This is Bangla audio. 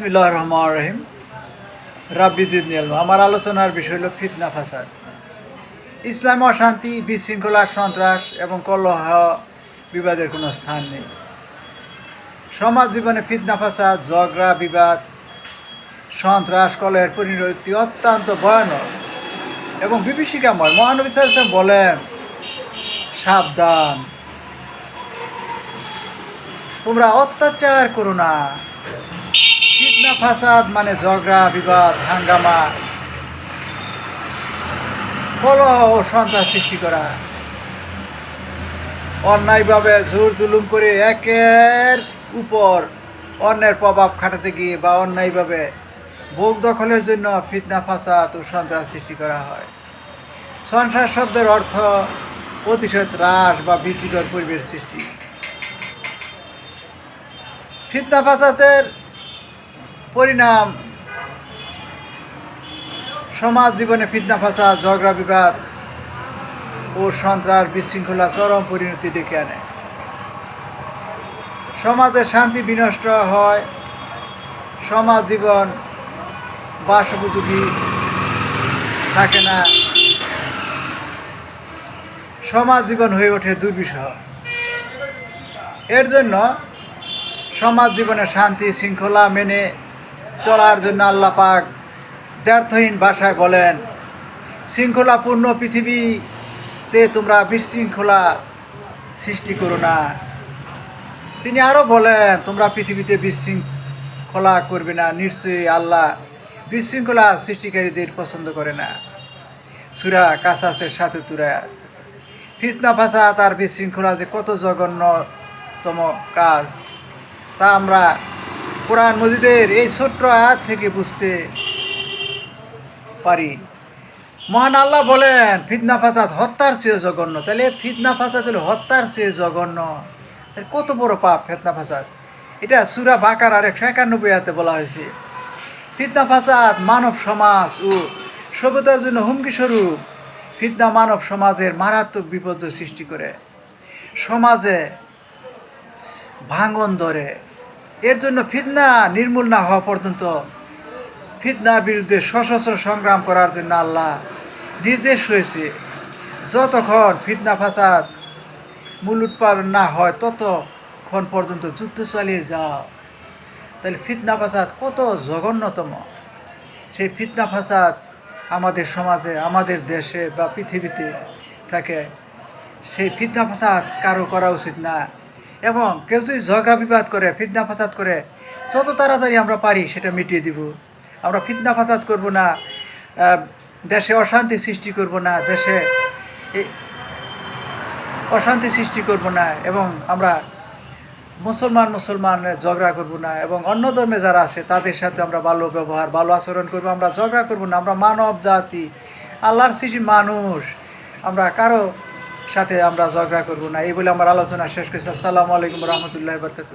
রহমান আমার আলোচনার বিষয় হলো ফিতনা ফাসাদ। ইসলাম অশান্তি, বিশৃঙ্খলা, সন্ত্রাস এবং কলহ বিবাদের কোনো স্থান নেই। সমাজ জীবনে ফিতনা ফাসাদ, ঝগড়া, বিবাদ, সন্ত্রাস, কলহের পরিণতি অত্যন্ত ভয়ানক এবং বিভীষিকাময়। মহানবী সাল্লাম বলেন, সাবধান। তোমরা অত্যাচার করো না। ফিতনা ফাসাদ মানে ঝগড়া, বিবাদ, হাঙ্গামা, কলহ ও সন্ত্রাস সৃষ্টি করা। অন্যায়ভাবে জোর জুলুম করে একের উপর অন্যের প্রভাব খাটাতে গিয়ে বা অন্যায়ভাবে ভোগ দখলের জন্য ফিতনা, ফাসাদ ও সন্ত্রাস সৃষ্টি করা হয়। সন্ত্রাস শব্দের অর্থ প্রতিশোধ হ্রাস বা ভীতিকর পরিবেশ সৃষ্টি। ফিতনা, ফাসাদের পরিণাম। সমাজ জীবনে ফিতনা ফাসাদ ঝগড়া, বিবাদ ও সন্ত্রাস বিশৃঙ্খলা, চরম পরিণতি ডেকে আনে। সমাজে শান্তি বিনষ্ট হয়। সমাজ জীবন বাসোপযোগী থাকে না। সমাজ জীবন হয়ে ওঠে দুর্বিষহ। এর জন্য সমাজ জীবনে শান্তি, শৃঙ্খলা মেনে চলার জন্য আল্লাহ পাক দ্ব্যর্থহীন ভাষায় বলেন, শৃঙ্খলাপূর্ণ পৃথিবীতে তোমরা বিশৃঙ্খলা সৃষ্টি করো না। তিনি আরও বলেন, তোমরা পৃথিবীতে বিশৃঙ্খলা করবে না, নিশ্চয়ই আল্লাহ বিশৃঙ্খলা সৃষ্টিকারীদের পছন্দ করে না। সুরা কাসাসের সাথে তুরা, ফিতনা ফাঁসা তার বিশৃঙ্খলা যে কত জঘন্যতম কাজ, তা আমরা কোরআন মজিদের এই ছোট্ট আয়াত থেকে বুঝতে পারি। মহান আল্লাহ বলেন, ফিতনা ফাসাদ হত্যার চেয়ে জঘন্য। তাহলে ফিতনা ফাসাদ হলে হত্যার চেয়ে জঘন্য। তাহলে কত বড় পাপ ফিতনা ফাসাদ। এটা সুরা বাকার আর একশো একানব্বই আয়াতে বলা হয়েছে। ফিতনা ফাসাদ মানব সমাজ ও সভ্যতার জন্য হুমকি স্বরূপ। ফিতনা মানব সমাজের মারাত্মক বিপদ সৃষ্টি করে। সমাজে ভাঙন ধরে। এর জন্য ফিতনা নির্মূল না হওয়া পর্যন্ত ফিতনার বিরুদ্ধে সশস্ত্র সংগ্রাম করার জন্য আল্লাহ নির্দেশ হয়েছে যতক্ষণ ফিতনা ফাসাদ মূল উৎপাদন না হয়, ততক্ষণ পর্যন্ত যুদ্ধ চালিয়ে যাও। তাহলে ফিতনা ফাসাদ কত জঘন্যতম। সেই ফিতনা ফাসাদ আমাদের সমাজে, আমাদের দেশে বা পৃথিবীতে থাকে। সেই ফিতনা ফাসাদ কারও করা উচিত না। এবং কেউ যদি ঝগড়া বিবাদ করে, ফিতনা ফাসাদ করে, যত তাড়াতাড়ি আমরা পারি সেটা মিটিয়ে দিব। আমরা ফিতনা ফাসাদ করব না দেশে অশান্তি সৃষ্টি করব না, দেশে অশান্তি সৃষ্টি করব না এবং আমরা মুসলমান মুসলমান ঝগড়া করব না এবং অন্য ধর্মে যারা আছে, তাদের সাথে আমরা ভালো ব্যবহার, ভালো আচরণ করব, আমরা ঝগড়া করব না, আমরা মানব জাতি, আল্লাহর সৃষ্টি মানুষ, আমরা কারও সাথে আমরা ঝগড়া করব না। এই বলে আমার আলোচনা শেষ করছি। আসসালামু আলাইকুম রহমতুল্লাহ বরকাত